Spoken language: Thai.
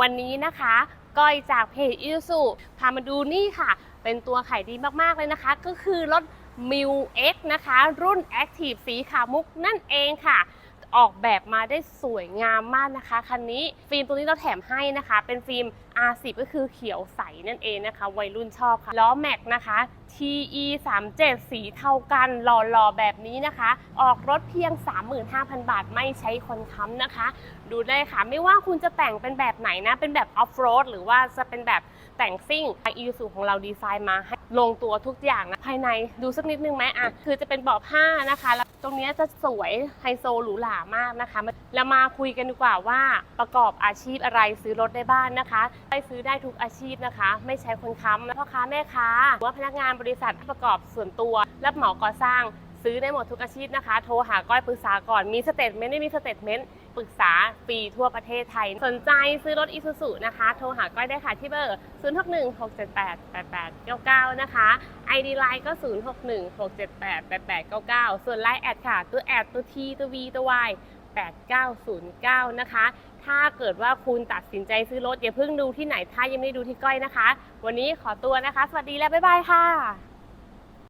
วันนี้นะคะก้อยจากเพจอิสุพามาดูนี่ค่ะ เป็นตัวขายดีมากๆเลยนะคะ ก็คือรถ m i w X นะคะ รุ่น Active สีขาวมุกนั่นเองค่ะ ออกแบบมาได้สวยงามมากนะคะคันนี้ฟิล์มตัวนี้เราแถมให้นะคะ เป็นฟิล์ม R10 ก็คือเขียวใสนั่นเองนะคะ วัยรุ่นชอบค่ะล้อแม็กนะคะ TE 3 7สีเท่ากันหล่อๆแบบนี้นะคะ ออกรถเพียง 35,000 บาทไม่ใช้คนค้ำนะคะ ดูได้ค่ะ ไม่ว่าคุณจะแต่งเป็นแบบไหนนะ เป็นแบบออฟโรดหรือว่าจะเป็นแบบแต่งซิ่งอีซูของเราดีไซน์มาให้ ลงตัวทุกอย่างนะภายในดูสักนิดนึงไหมอะคือจะเป็นเบาะผ้านะคะ แล้วตรงนี้จะสวยไฮโซหรูหรามากนะคะแล้วมาคุยกันดีกว่าว่าประกอบอาชีพอะไรซื้อรถได้บ้านนะคะไปซื้อได้ทุกอาชีพนะคะ ไม่ใช้คนค้ำพ่อค้าแม่ค้าหรือว่าพนักงานบริษัทประกอบส่วนตัว รับเหมาก่อสร้าง ซื้อได้หมดทุกอาชีพนะคะ โทรหาก้อยปรึกษาก่อน มีสเตทเมนต์ไม่มีสเตทเมนต์ปรึกษาฟรีทั่วประเทศไทย สนใจซื้อรถอีซูซูนะคะ โทรหาก้อยได้ค่ะที่เบอร์ 0 6 1 6 7 8 8 8 9 9 นะคะ ID Line ก็ 0 6 1 6 7 8 8 8 9 9 ส่วน Line แอดค่ะ ตัวแอดตัว T ตัว V ตัว Y 8909 นะคะ ถ้าเกิดว่าคุณตัดสินใจซื้อรถอย่าเพิ่งดูที่ไหน ถ้ายังไม่ได้ดูที่ก้อยนะคะ วันนี้ขอตัวนะคะ สวัสดีและบ๊ายบายค่ะ